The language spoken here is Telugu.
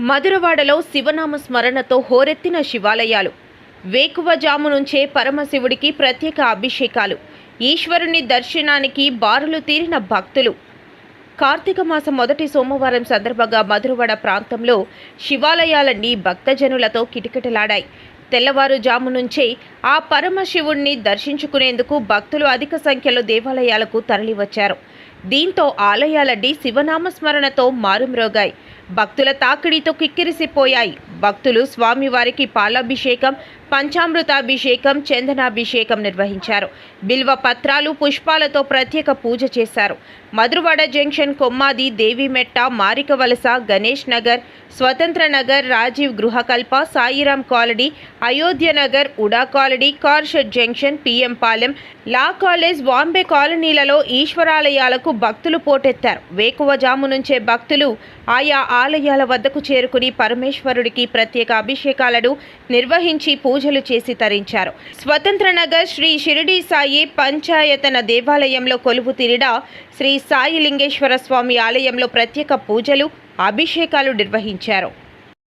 మధురవాడలో శివనామ స్మరణతో హోరెత్తిన శివాలయాలు. వేకువజాము నుంచే పరమశివుడికి ప్రత్యేక అభిషేకాలు. ఈశ్వరుని దర్శనానికి బారులు తీరిన భక్తులు. కార్తీక మాసం మొదటి సోమవారం సందర్భంగా మధురవాడ ప్రాంతంలో శివాలయాలన్నీ భక్తజనులతో కిటకిటలాడాయి. తెల్లవారుజాము నుంచే ఆ పరమశివుణ్ణి దర్శించుకునేందుకు భక్తులు అధిక సంఖ్యలో దేవాలయాలకు తరలివచ్చారు. దీంతో ఆలయాలన్నీ శివనామస్మరణతో మారుమ్రోగాయి. భక్తుల తాకిడితో కిక్కిరిసిపోయాయి. భక్తులు స్వామివారికి పాలాభిషేకం పంచామృతాభిషేకం చందనాభిషేకం నిర్వహించారు. బిల్వ పత్రాలు పుష్పాలతో ప్రత్యేక పూజ చేశారు. Madhurawada junction Kommadi Devimetta Marikavalasa Ganesh Nagar Swatantra Nagar Rajiv Gruhakalpa Sairam colony Ayodhya Nagar UDA colony car shed junction PM Palem law college Bombay కాలనీలలో ఈశ్వరాలయాలకు భక్తులు పోటెత్తారు. వేకువజాము నుంచే భక్తులు ఆయా ఆలయాల వద్దకు చేరుకుని పరమేశ్వరుడికి ప్రత్యేక అభిషేకాలను నిర్వహించి పూజలు చేసి తరించారు. స్వతంత్ర నగర్ శ్రీ షిరిడి సాయి పంచాయతన దేవాలయంలో కొలువు తీరిన శ్రీ సాయి లింగేశ్వర స్వామి ఆలయంలో ప్రత్యేక పూజలు అభిషేకాలు నిర్వహించారు.